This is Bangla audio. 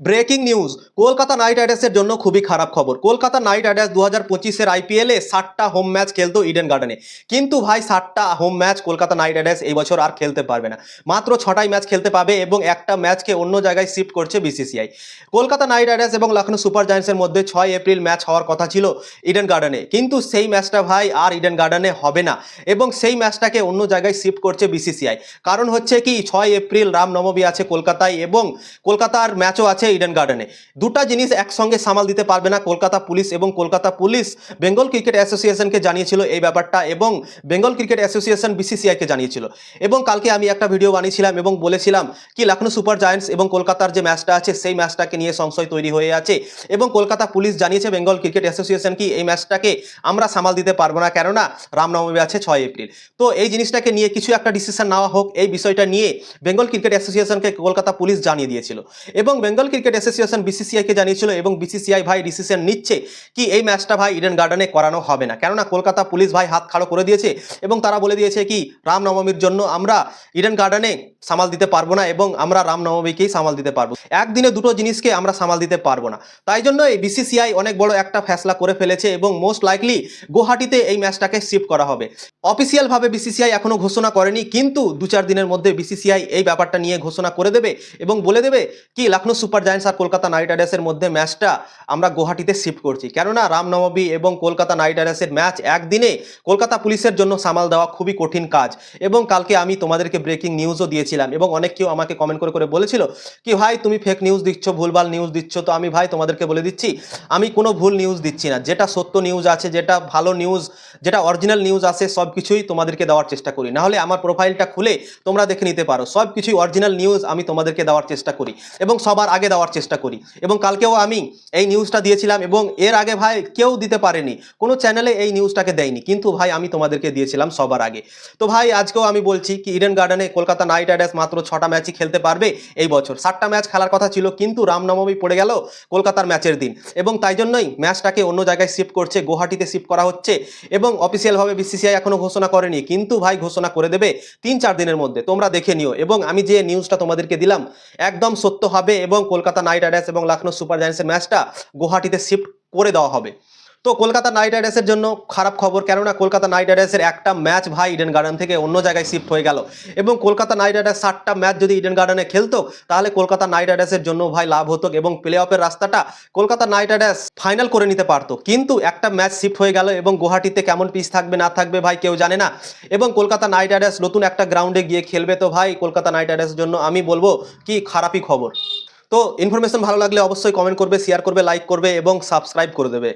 ব্রেকিং নিউজ, কলকাতা নাইট রাইডার্সের জন্য খুবই খারাপ খবর। কলকাতা নাইট রাইডার্স দু হাজার পঁচিশের আইপিএলে ষাটটা হোম ম্যাচ খেলতো ইডেন গার্ডেনে কিন্তু ভাই ষাটটা home match Kolkata knight riders এই বছর আর খেলতে পারবে না। মাত্র ছটাই ম্যাচ খেলতে পাবে এবং একটা ম্যাচকে অন্য জায়গায় শিফট করছে বিসিসিআই কলকাতা নাইট রাইডার্স এবং লখনৌ সুপার জায়ান্টসের মধ্যে ছয় এপ্রিল ম্যাচ হওয়ার কথা ছিল ইডেন গার্ডেনে কিন্তু সেই ম্যাচটা ভাই আর ইডেন গার্ডেনে হবে না এবং সেই ম্যাচটাকে অন্য জায়গায় শিফট করছে বিসিসিআই কারণ হচ্ছে কি, ছয় এপ্রিল রামনবমী আছে কলকাতায় এবং কলকাতার ম্যাচও আছে ইডেন গার্ডেনে দুটো জিনিস একসঙ্গে সামাল দিতে পারবে না কলকাতা পুলিশ এবং কলকাতা পুলিশ। বেঙ্গল ক্রিকেট অ্যাসোসিয়েশনকে জানিয়েছিল এই ব্যাপারটা এবং বেঙ্গল ক্রিকেট অ্যাসোসিয়েশন বিসিসিআইকে জানিয়েছিল। এবং কালকে আমি একটা ভিডিও বানিয়েছিলাম এবং বলেছিলাম কি লখনৌ সুপার জায়ান্টস এবং কলকাতার যে ম্যাচটা আছে, সেই ম্যাচটাকে নিয়ে সংশয় তৈরি হয়ে আছে। এবং কলকাতা পুলিশ জানিয়েছে বেঙ্গল ক্রিকেট অ্যাসোসিয়েশন কি, এই ম্যাচটাকে আমরা সামাল দিতে পারব না কেননা রামনবমী আছে ছয় এপ্রিল। তো এই জিনিসটাকে নিয়ে কিছু একটা ডিসিশন নেওয়া হোক, এই বিষয়টা নিয়ে বেঙ্গল ক্রিকেট অ্যাসোসিয়েশনকে কলকাতা পুলিশ জানিয়ে দিয়েছিল। এবং বেঙ্গল ক্রিকেট অ্যাসোসিয়েশন বিসিসিআইকে জানিয়েছিল এবং বিসিসিআই ভাই ডিসিশন নিচ্ছে কি এই ম্যাচটা ভাই ইডেন গার্ডেনে করানো হবে না। কেননা কলকাতা পুলিশ ভাই হাত খাড়ো করে দিয়েছে এবং তারা বলে দিয়েছে কি, রামনবমীর জন্য আমরা ইডেন গার্ডেনে সামাল দিতে পারব না এবং আমরা রামনবমীকেই সামাল দিতে পারব। একদিনে দুটো জিনিসকে আমরা সামাল দিতে পারব না। তাই জন্য এই বিসিসিআই অনেক বড় একটা ফ্যাসলা করে ফেলেছে এবং মোস্ট লাইকলি গুয়াহাটিতে এই ম্যাচটাকে শিফট করা হবে। অফিসিয়ালভাবে বিসিসিআই এখনও ঘোষণা করেনি, কিন্তু দু চার দিনের মধ্যে বিসিসিআই এই ব্যাপারটা নিয়ে ঘোষণা করে দেবে এবং বলে দেবে কি লখনৌ সুপার জায়ান্টস আর কলকাতা নাইট রাইডার্সের মধ্যে ম্যাচটা আমরা গুয়াহাটিতে শিফট করছি। কেননা রামনবমী এবং কলকাতা নাইট রাইডার্সের ম্যাচ একদিনে কলকাতা পুলিশের জন্য সামাল দেওয়া খুবই কঠিন কাজ। এবং কালকে আমি তোমাদেরকে ব্রেকিং নিউজও দিয়েছিলাম এবং অনেক কেউ আমাকে কমেন্ট করে করে বলেছিল কি, ভাই, তুমি ফেক নিউজ দিচ্ছ, ভুলভাল নিউজ দিচ্ছ। তো আমি, ভাই, তোমাদেরকে বলে দিচ্ছি, আমি কোনো ভুল নিউজ দিচ্ছি না। যেটা সত্য নিউজ আছে, যেটা ভালো নিউজ যেটা অরিজিনাল নিউজ আছে, সব কিছুই তোমাদেরকে দেওয়ার চেষ্টা করি। নাহলে আমার প্রোফাইলটা খুলে তোমরা দেখে নিতে পারো। সব কিছুই অরিজিনাল নিউজ আমি তোমাদেরকে দেওয়ার চেষ্টা করি এবং সবার আগে দেওয়ার চেষ্টা করি। এবং কালকেও আমি এই নিউজটা দিয়েছিলাম এবং এর আগে ভাই কেউ দিতে পারেনি। কোনো চ্যানেলে এই নিউজটাকে দেয়নি। কিন্তু ভাই আমি তোমাদেরকে দিয়েছিলাম সবার আগে। তো ভাই আজকেও আমি বলছি কি ইডেন গার্ডেনে কলকাতা নাইট রাইডার্স মাত্র ছটা ম্যাচই খেলতে পারবে এই বছর। সাতটা ম্যাচ খেলার কথা ছিল, কিন্তু রামনবমী পড়ে গেল কলকাতার ম্যাচের দিন। এবং তাই জন্যই ম্যাচটাকে অন্য জায়গায় শিফট করছে, গুয়াহাটিতে শিফট করা হচ্ছে এবং অফিসিয়ালভাবে বিসিসিআই এখনও ঘোষণা করেনি। কিন্তু ভাই ঘোষণা করে দেবে তিন চার দিনের মধ্যে। তোমরা দেখে নিও। এবং আমি যে নিউজটা তোমাদেরকে দিলাম, একদম সত্য হবে এবং কলকাতা নাইট রাইডার্স এবং লখনৌ সুপার জায়ান্টসের ম্যাচটা গুয়াহাটিতে শিফট করে দেওয়া হবে। তো কলকাতা নাইট রাইডার্সের জন্য খারাপ খবর, কেননা কলকাতা নাইট রাইডার্সের একটা ম্যাচ ভাই ইডেন গার্ডেন থেকে অন্য জায়গায় শিফট হয়ে গেল। এবং কলকাতা নাইট রাইডার্স ষাটটা ম্যাচ যদি ইডেন গার্ডেনে খেলতো, তাহলে কলকাতা নাইট রাইডার্সের জন্য ভাই লাভ হতো এবং প্লে অফের রাস্তাটা কলকাতা নাইট রাইডার্স ফাইনাল করে নিতে পারতো। কিন্তু একটা ম্যাচ শিফট হয়ে গেল এবং গুয়াহাটিতে কেমন পিচ থাকবে, না থাকবে ভাই কেউ জানে না। এবং কলকাতা নাইট রাইডার্স নতুন একটা গ্রাউন্ডে গিয়ে খেলবে তো ভাই, কলকাতা নাইট রাইডার্সের জন্য আমি বলব কি খারাপই খবর। তো ইনফরমেশন ভালো লাগলে অবশ্যই কমেন্ট করবে শেয়ার করবে লাইক করবে এবং সাবস্ক্রাইব করে দেবে।